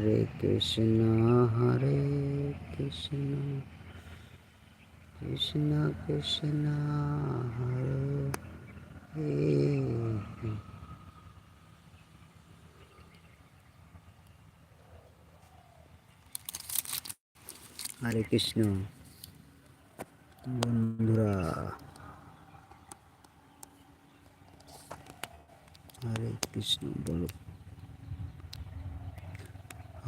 হরে কৃষ্ণ হরে কৃষ্ণ কৃষ্ণ কৃষ্ণ হরে হরে কৃষ্ণ। বন্ধুরা হরে কৃষ্ণ বলো।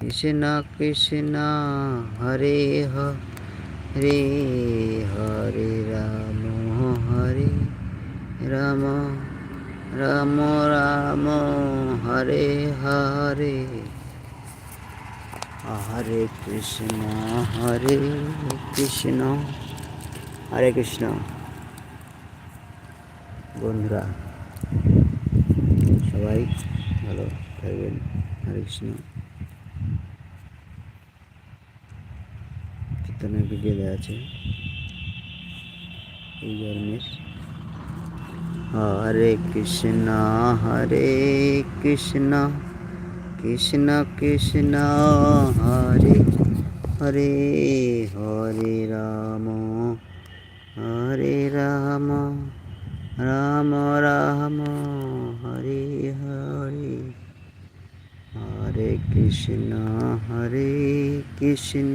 কৃষ্ণ কৃষ্ণ হরে হরে হরে রাম হরে রাম রাম রাম, হরে হরে। হরে কৃষ্ণ হরে কৃষ্ণ হরে কৃষ্ণ। বন্ধুরা, সবাই ভালো থাকবেন। হরে কৃষ্ণ। ভিডিও দেওয়া আছে। এই ধর্মের হরে কৃষ্ণ হরে কৃষ্ণ কৃষ্ণ কৃষ্ণ, হরে হরে হরে রাম হরে রাম রাম রাম, হরে হরে হরে কৃষ্ণ হরে কৃষ্ণ।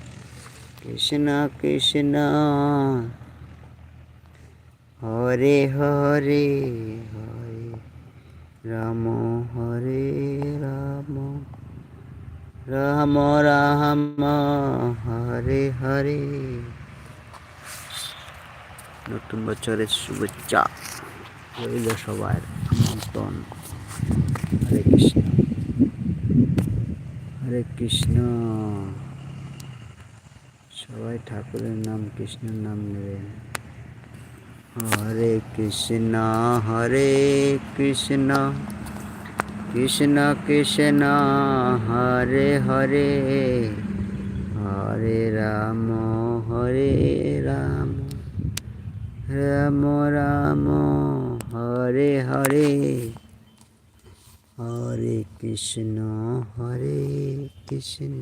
কৃষ্ণ কৃষ্ণ। হরে হরে হরে রাম হরে রাম। রাম রাম, হরে হরে। নতুন বছরের শুভেচ্ছা। রইল সবার আমন্ত্রণ। হরে কৃষ্ণ। হরে কৃষ্ণ। সবাই ঠাকুরের নাম, কৃষ্ণের নাম নেবেন হরে কৃষ্ণ হরে কৃষ্ণ কৃষ্ণ কৃষ্ণ, হরে হরে হরে রাম হরে রাম রাম রাম, হরে হরে হরে কৃষ্ণ হরে কৃষ্ণ।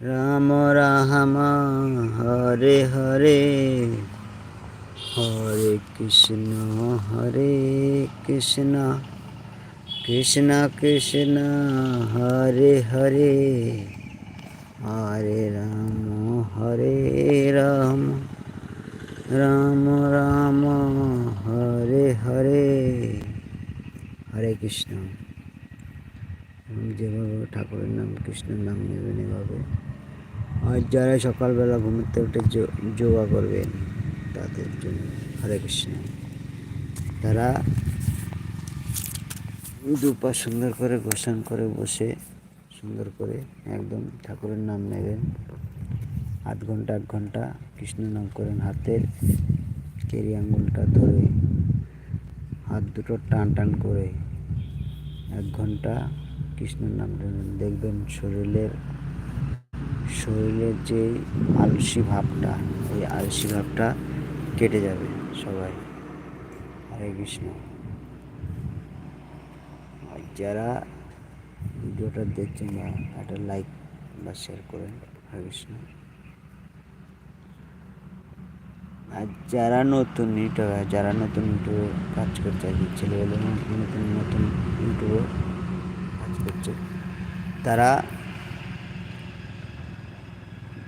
রাম রাম, হরে হরে হরে কৃষ্ণ হরে কৃষ্ণ কৃষ্ণ কৃষ্ণ, হরে হরে হরে রাম হরে রাম রাম রাম, হরে হরে হরে কৃষ্ণ। এবং যেভাবে ঠাকুরের নাম, কৃষ্ণের নাম নেবেন এভাবে। আর যারা সকালবেলা ঘুমোতে উঠে যোগা করবেন, তাদের জন্য হরে কৃষ্ণ। তারা দুপা সুন্দর করে গোসন করে বসে, সুন্দর করে একদম ঠাকুরের নাম নেবেন। আধ ঘণ্টা, এক ঘণ্টা কৃষ্ণ নাম করেন হাতের কেরি আঙ্গুলটা ধরে, হাত দুটো টান টান করে, এক ঘণ্টা কৃষ্ণের নাম নেবেন। দেখবেন শরীরের শরীরের যে আলসি ভাবটা, ওই আলসি ভাবটা কেটে যাবে সবাই। হরে কৃষ্ণ। আর যারা ভিডিওটা দেখছেন বা একটা লাইক বা শেয়ার করেন। হরে কৃষ্ণ। আর যারা নতুন ইউটিউবে, যারা নতুন ইউটিউবে কাজ করছে, আর কি ছেলেবেলে নতুন নতুন ইউটিউবে কাজ করছে, তারা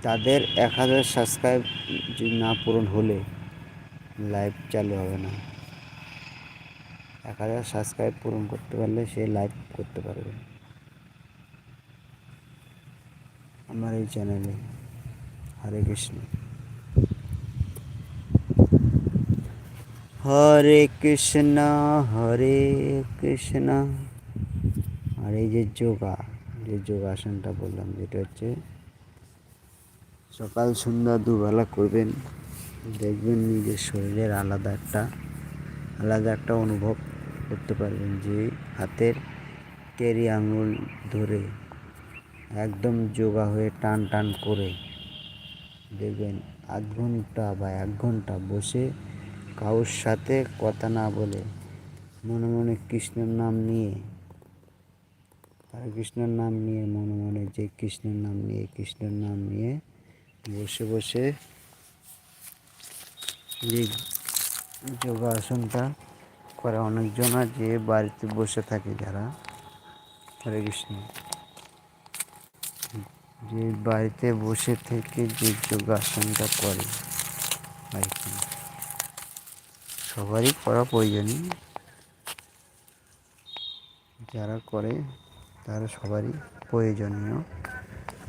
তাদের এক হাজার সাবস্ক্রাইব না পূরণ হলে লাইভ চালু হবে না। এক হাজার সাবস্ক্রাইব পূরণ করতে পারলে সে লাইভ করতে পারবে। আমার এই চ্যানেলে হরে কৃষ্ণ। হরে কৃষ্ণ হরে কৃষ্ণ। আর এই যে যোগা, যে যোগাসনটা বললাম, যেটা হচ্ছে সকাল, সন্ধ্যা দুবেলা করবেন। দেখবেন নিজের শরীরের আলাদা একটা আলাদা একটা অনুভব করতে পারবেন যে হাতের কেরি আঙুল ধরে একদম যোগা হয়ে টান টান করে দেখবেন আধ ঘণ্টা বা এক ঘণ্টা বসে কারোর সাথে কথা না বলে মনে মনে কৃষ্ণের নাম নিয়ে হরে কৃষ্ণের নাম নিয়ে মনে মনে যে কৃষ্ণের নাম নিয়ে, কৃষ্ণের নাম নিয়ে বসে বসে যে যোগাসনটা করে অনেকজন যে বাড়িতে বসে থাকে যারা। হরে কৃষ্ণ। যে বাড়িতে বসে থেকে যে যোগাসনটা করে সবারই করা প্রয়োজনীয়। যারা করে তারা সবারই প্রয়োজনীয়।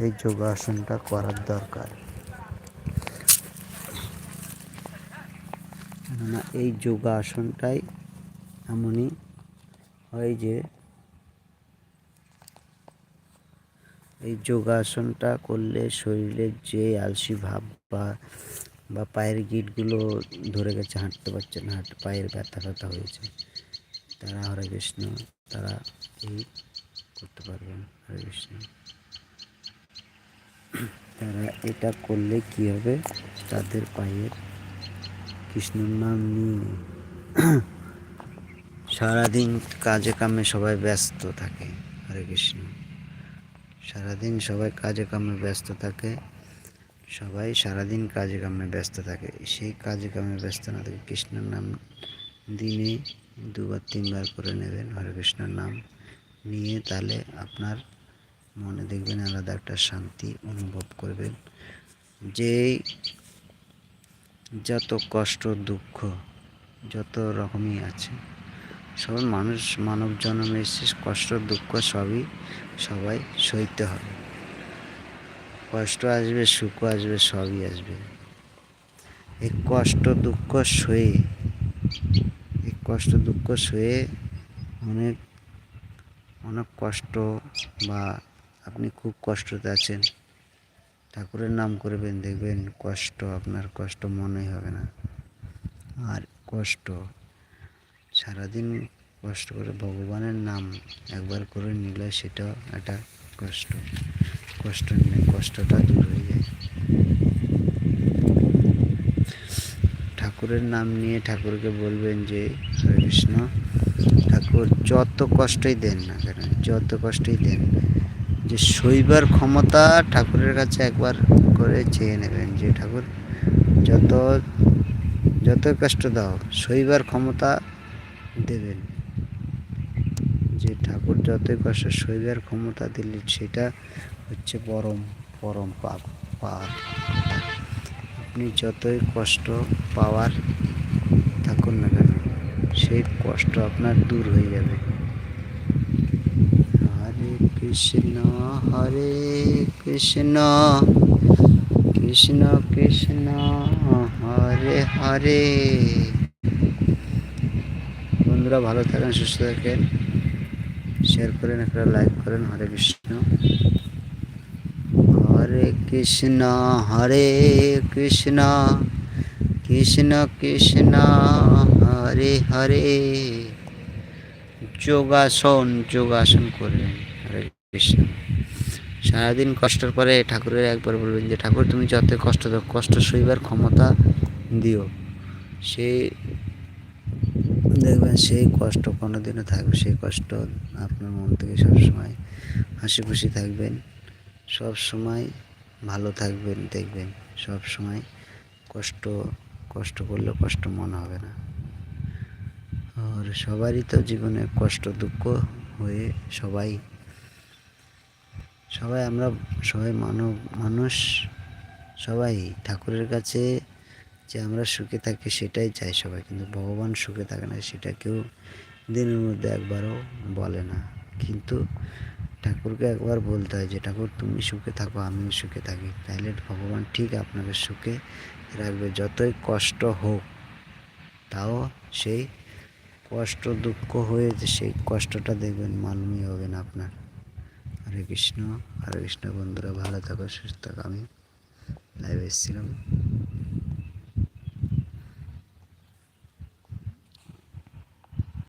এই যোগাসনটা করার দরকার। কেননা এই যোগাসনটাই এমনই হয় যে, এই যোগাসনটা করলে শরীরের যে আলসি ভাব বা বা পায়ের গিটগুলো ধরে গেছে, হাঁটতে পারছে না হাঁট পায়ের ব্যথা ব্যথা হয়েছে, তারা হরে কৃষ্ণ, তারা এই করতে পারবেন, হরে কৃষ্ণ। তারা এটা করলে কি হবে? তাদের পায়ের কৃষ্ণর নাম নিয়ে সারাদিন কাজে কামে সবাই ব্যস্ত থাকে। হরে কৃষ্ণ। সারাদিন সবাই কাজে কামে ব্যস্ত থাকে। সবাই সারাদিন কাজে কামে ব্যস্ত থাকে। সেই কাজে কামে ব্যস্ত না থাকে। কৃষ্ণের নাম দিনে দুবার, তিনবার করে নেবেন। হরে কৃষ্ণের নাম নিয়ে তাহলে আপনার মনে দেখবেন আলাদা একটা শান্তি অনুভব করবেন। যেই যত কষ্ট, দুঃখ, যত রকমই আছে সবাই মানুষ মানব জন্মে এসেছে কষ্ট, দুঃখ সবই সবাই সইতে হবে। কষ্ট আসবে, সুখ আসবে, সবই আসবে। এই কষ্ট, দুঃখ সয়ে, এই কষ্ট, দুঃখ সয়ে অনেক অনেক কষ্ট বা আপনি খুব কষ্টতে আছেন। ঠাকুরের নাম করবেন, দেখবেন কষ্ট, আপনার কষ্ট মনেই হবে না। আর কষ্ট, সারাদিন কষ্ট করে ভগবানের নাম একবার করে নিলে সেটাও একটা কষ্ট। কষ্ট নিলে কষ্টটা দূর হয়ে যায়। ঠাকুরের নাম নিয়ে ঠাকুরকে বলবেন যে, হরে কৃষ্ণ, ঠাকুর যত কষ্টই দেন না কেন, যত কষ্টই দেন যে সইবার ক্ষমতা ঠাকুরের কাছে একবার করে চেয়ে নেবেন যে ঠাকুর, যত যত কষ্ট দাও সইবার ক্ষমতা দেবেন। যে ঠাকুর যতই কষ্ট সইবার ক্ষমতা দিলে সেটা হচ্ছে পরম পরম পাপ পাওয়ার আপনি যতই কষ্ট পাওয়ার থাকুন না কেন, সেই কষ্ট আপনার দূর হয়ে যাবে। কৃষ্ণ হরে কৃষ্ণ কৃষ্ণ কৃষ্ণ হরে হরে। বন্ধুরা ভালো থাকেন, সুস্থ থাকেন। শেয়ার করেন, একটা লাইক করেন, হরে কৃষ্ণ। হরে কৃষ্ণ হরে কৃষ্ণ কৃষ্ণ কৃষ্ণ, হরে হরে। যোগাসন যোগাসন করবেন হরে কৃষ্ণ সারাদিন কষ্টের পরে ঠাকুরের একবার বলবেন যে, ঠাকুর, তুমি যত কষ্ট দাও, কষ্ট সইবার ক্ষমতা দিও। সেই দেখবেন সেই কষ্ট কোনোদিনও থাকবে সেই কষ্ট আপনার মন থেকে সবসময় হাসি খুশি থাকবেন সব সময় ভালো থাকবেন, দেখবেন সব সময় কষ্ট কষ্ট করলে কষ্ট মনে হবে না। আর সবারই তো জীবনে কষ্ট দুঃখ হয়ে সবাই সবাই আমরা সবাই মানব, মানুষ, সবাই ঠাকুরের কাছে যে আমরা সুখে থাকি সেটাই চাই সবাই। কিন্তু ভগবান সুখে থাকে না, সেটা কেউ দিনের মধ্যে একবারও বলে না। কিন্তু ঠাকুরকে একবার বলতে হয় যে, ঠাকুর, তুমি সুখে থাকো, আমিও সুখে থাকি। তাহলে ভগবান ঠিক আপনাকে সুখে রাখবে। যতই কষ্ট হোক, তাও সেই কষ্ট দুঃখ হয়ে সেই কষ্টটা দেখবেন মাননীয় হবে না আপনার। হরে কৃষ্ণ হরে কৃষ্ণ বন্ধুরা ভালো থাকো সুস্থ থাকো। আমি লাইভ এসেছিলাম।